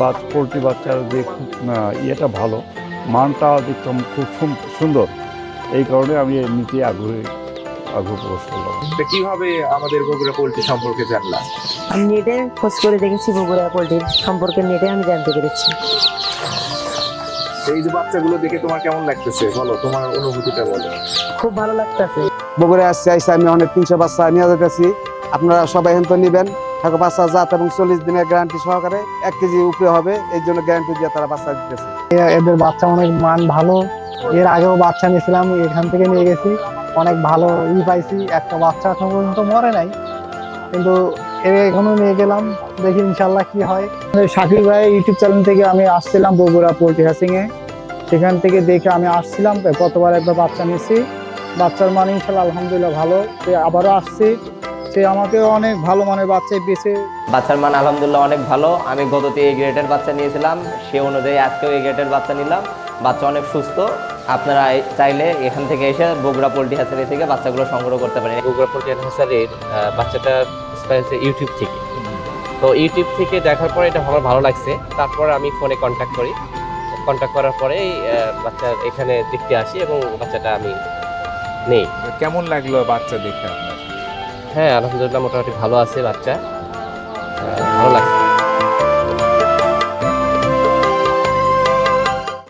বাচ পোলট্রি বাচ্চার যে ইয়েটা ভালো। মানটা দেখতাম খুব সুন্দর। এই কারণে আমি এর নিতে আগ্রহী আগ্রহ প্রকাশ করলাম। কীভাবে আমাদের বগুড়া পোল্ট্রি সম্পর্কে জানলাম? আমি নেটে খোঁজ করে দেখেছি বগুড়া পোলট্রির সম্পর্কে নেটে আমি জানতে পেরেছি। এই যে বাচ্চাগুলো দেখে তোমার কেমন লাগতেছে? বলো তোমার অনুভূতিটা বলো। খুব ভালো লাগতেছে। বগুড়ায় আসছে আইসা আমি অনেক তিনশো বাচ্চা নিয়ে যেতেছি। আপনারা সবাই এখন তো নেবেন। ঠাকুর বাচ্চা জাত এবং চল্লিশ দিনের গ্যারান্টি সহকারে এক কেজি উপরে হবে, এই জন্য গ্যারান্টি দিয়ে তারা বাচ্চা দিতেছে। এদের বাচ্চা অনেক মান ভালো। এর আগেও বাচ্চা নিয়েছিলাম, এখান থেকে নিয়ে গেছি। অনেক ভালো ই পাইছি, একটা বাচ্চা এখন পর্যন্ত মরে নাই। কিন্তু এর এখনও নিয়ে গেলাম, দেখি ইনশাল্লাহ কি হয়। শাকির ভাই ইউটিউব চ্যানেল থেকে আমি আসছিলাম বগুড়া পোল্ট্রি হাসিং এ সেখান থেকে দেখে আমি আসছিলাম গতবার একবার বাচ্চা নিয়েছি। বাচ্চার মান ইনশাল্লাহ আলহামদুলিল্লাহ ভালো। আবারও আসছে। সে আমাকে অনেক ভালো মানের বাচ্চা বেছে বাচ্চার মান আলহামদুলিল্লাহ অনেক ভালো। আমি গততে এই গ্রেডের বাচ্চা নিয়েছিলাম সে অনুযায়ী আজকেও এই গ্রেডের বাচ্চা নিলাম। বাচ্চা অনেক সুস্থ। আপনারা চাইলে এখান থেকে এসে বগুড়া পোল্ট্রি হ্যাচারি থেকে বাচ্চাগুলো সংগ্রহ করতে পারেন। বগুড়া পোল্ট্রি হ্যাচারির বাচ্চাটা ইউটিউব থেকে। তো ইউটিউব থেকে দেখার পরে এটা আমার ভালো লাগছে। তারপর আমি ফোনে কন্ট্যাক্ট করি। কন্ট্যাক্ট করার পরেই বাচ্চা এখানে দেখতে আসি এবং বাচ্চাটা আমি নেই। কেমন লাগল বাচ্চা দেখে আপনার? হ্যাঁ আলহামদুলিল্লাহ মোটামুটি ভালো আছে বাচ্চা। ভালো লাগছে।